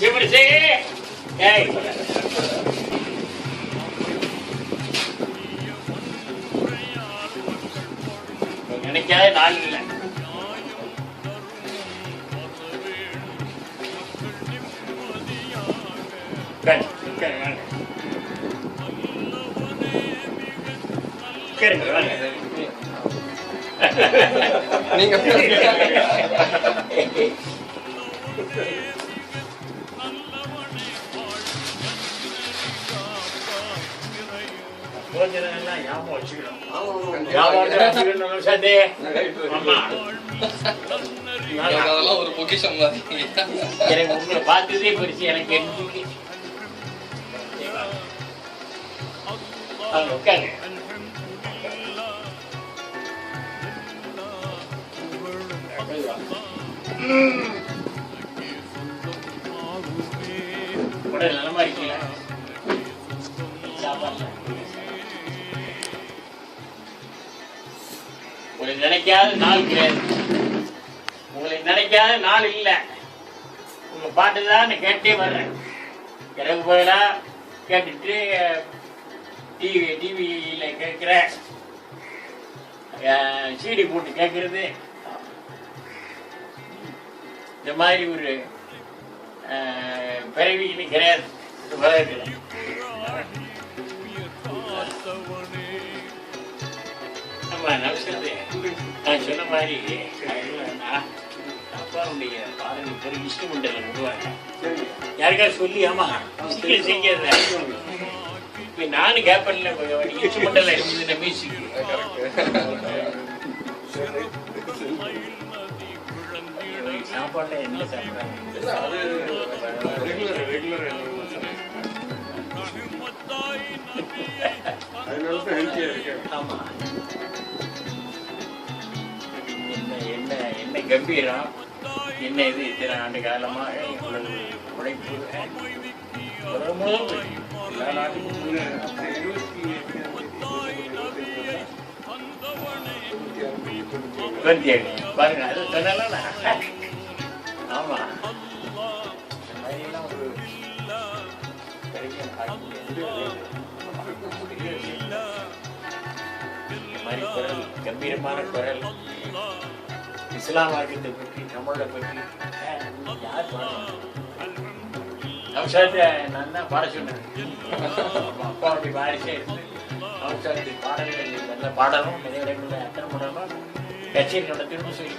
சிவரிசே ஏய். நீ நினைக்காத நாள் இல்லை. நீங்க ஞாபகம் வச்சுக்கணும் ஞாபகம் வச்சுக்கணும் சந்தே ஆமா அதெல்லாம் ஒரு பொக்கிஷம் எனக்கு உங்களை பார்த்ததே பெருசு எனக்கு என்னைக்கு அவங்க உடல் நலமா இருக்கீங்களா சாப்பாடு உங்களை நினைக்காத நாள் கிடையாது. உங்களை நினைக்காத நாள் இல்லை. உங்க பாட்டு தான் நான் கேட்டே வர்றேன். இரவு போயிடா கேட்டுட்டு டிவி டிவியில் கேட்குற சீடி போட்டு கேட்குறது. இந்த மாதிரி ஒரு அஹ், பிறவி கிடையாது. உலகத்தில். ஆமா மாதிரி அப்பாவுடைய பாடல் பெரிய இன்ஸ்ட்ருமெண்டில் விடுவாங்க யாருக்காவது சொல்லி ஆமா இப்போ நானும் கேப்பன்ல இன்ஸ்ட்ருமெண்டில் இருந்தது மியூசிக் சாப்பாடுல என்ன சாப்பிட்றாங்க? ஆமா. என்ன என்ன கம்பீரம்? என்ன இது இத்தனை ஆண்டு காலமா இவ்வளவு உழைப்பு? உலகம் முழுவதும் எல்லா நாட்டுக்கும் இருபத்தி ஏழு பாருங்க அது சொன்னால ஆமா. மாதிரி குரல் கம்பீரமான குரல். இஸ்லாம் மார்க்கத்தை பற்றி தமிழை பற்றி யார் பாடுறது? அவசரத்தை நான் தான் பாட சொன்னேன் அப்பா அப்பாவுடைய வாரிசே இருந்து அவசரத்தை பாடல்கள் நல்லா பாடணும் நிறைய இடங்களில் அட்டன் பண்ணணும் கச்சேரி நடத்தணும்னு சொல்லி